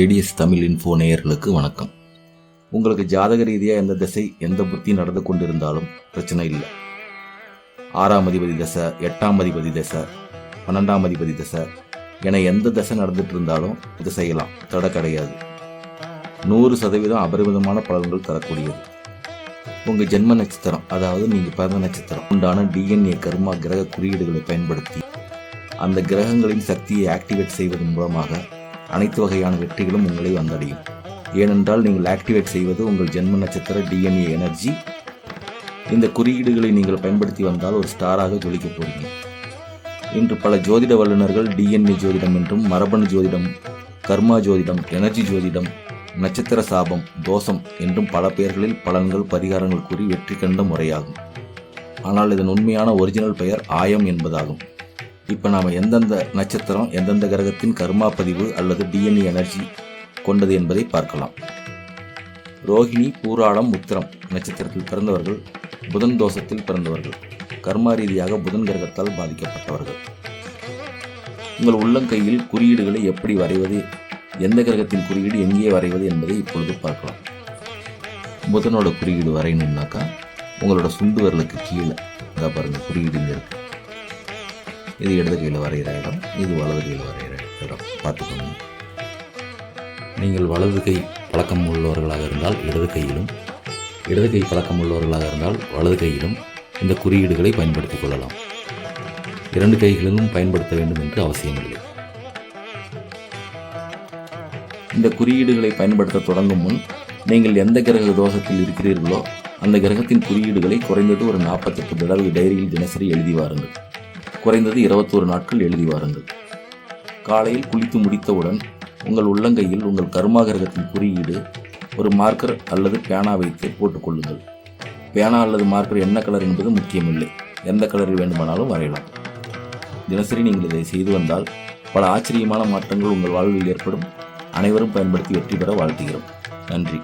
ADS Tamil info நேயர்களுக்கு வணக்கம். உங்களுக்கு ஜாதக ரீதியாக எந்த திசை எந்த புத்தி நடந்து கொண்டிருந்தாலும் பிரச்சனை இல்லை. ஆறாம் அதிபதி தசை எட்டாம் அதிபதி தசை பன்னெண்டாம் அதிபதி தசை என எந்த தசை நடந்துட்டு இருந்தாலும் இது செய்யலாம் தடை கிடையாது. நூறு சதவீதம் அபரிமிதமான பலன்கள் தரக்கூடியது. உங்கள் ஜென்ம நட்சத்திரம் அதாவது நீங்கள் பிறந்த நட்சத்திரம் உண்டான டிஎன்ஏ கர்மா கிரக குறியீடுகளை பயன்படுத்தி அந்த கிரகங்களின் சக்தியை ஆக்டிவேட் செய்வதன் மூலமாக அனைத்து வகையான வெற்றிகளும் உங்களை வந்தடையும். ஏனென்றால் நீங்கள் ஆக்டிவேட் செய்வது உங்கள் ஜென்ம நட்சத்திர டிஎன்ஏ எனர்ஜி இந்த குறியீடுகளை நீங்கள் பயன்படுத்தி வந்தால் ஒரு ஸ்டாராக ஜொலிக்க போறீங்க இன்று பல ஜோதிட வல்லுநர்கள் டிஎன்ஏ ஜோதிடம் என்றும் மரபணு ஜோதிடம் கர்மா ஜோதிடம் எனர்ஜி ஜோதிடம் நட்சத்திர சாபம் தோஷம் என்றும் பல பெயர்களில் பலன்கள் பரிகாரங்கள் கூறி வெற்றி கண்ட முறையாகும். ஆனால் இதன் உண்மையான ஒரிஜினல் பெயர் ஆயம் என்பதாகும். இப்போ நாம் எந்தெந்த நட்சத்திரம் எந்தெந்த கிரகத்தின் கர்மா பதிவு அல்லது டிஎன்ஏ எனர்ஜி கொண்டது என்பதை பார்க்கலாம். ரோஹிணி பூராடம் உத்திரம் நட்சத்திரத்தில் பிறந்தவர்கள் புதன் தோஷத்தில் பிறந்தவர்கள் கர்மா ரீதியாக புதன் கிரகத்தால் பாதிக்கப்பட்டவர்கள். உங்கள் உள்ளங்கையில் குறியீடுகளை எப்படி வரைவது எந்த கிரகத்தின் குறியீடு எங்கே வரைவது என்பதை இப்பொழுது பார்க்கலாம். புதனோட குறியீடு வரையணும்னாக்கா உங்களோட சுண்டு விரலுக்கு கீழே பாருங்கள் குறியீடு இங்கே இது இடது கையில் வரைகிற இடம் இது வலது கையில் வரைகிற இடம். பார்த்துக்கணும் நீங்கள் வலது கை பழக்கம் உள்ளவர்களாக இருந்தால் இடது கையிலும் இடது கை பழக்கம் உள்ளவர்களாக இருந்தால் வலது கையிலும் இந்த குறியீடுகளை பயன்படுத்திக் கொள்ளலாம். இரண்டு கைகளிலும் பயன்படுத்த வேண்டும் என்று அவசியமில்லை. இந்த குறியீடுகளை பயன்படுத்த தொடங்கும் முன் நீங்கள் எந்த கிரக தோஷத்தில் இருக்கிறீர்களோ அந்த கிரகத்தின் குறியீடுகளை குறைந்தது ஒரு நாற்பத்தெட்டு தடவை டைரியில் தினசரி எழுதி வாருங்கள். குறைந்தது இருபத்தோரு நாட்கள் எழுதி வாருங்கள். காலையில் குளித்து முடித்தவுடன் உங்கள் உள்ளங்கையில் உங்கள் கர்மா கிரகத்தின் குறியீடு ஒரு மார்க்கர் அல்லது பேனா வைத்து போட்டுக்கொள்ளுங்கள் பேனா அல்லது மார்க்கர் என்ன கலர் என்பது முக்கியமில்லை. எந்த கலரில் வேண்டுமானாலும் வரையலாம். தினசரி நீங்கள் இதை செய்து வந்தால் பல ஆச்சரியமான மாற்றங்கள் உங்கள் வாழ்வில் ஏற்படும். அனைவரும் பயன்படுத்தி வெற்றி பெற வாழ்த்துகிறோம். நன்றி.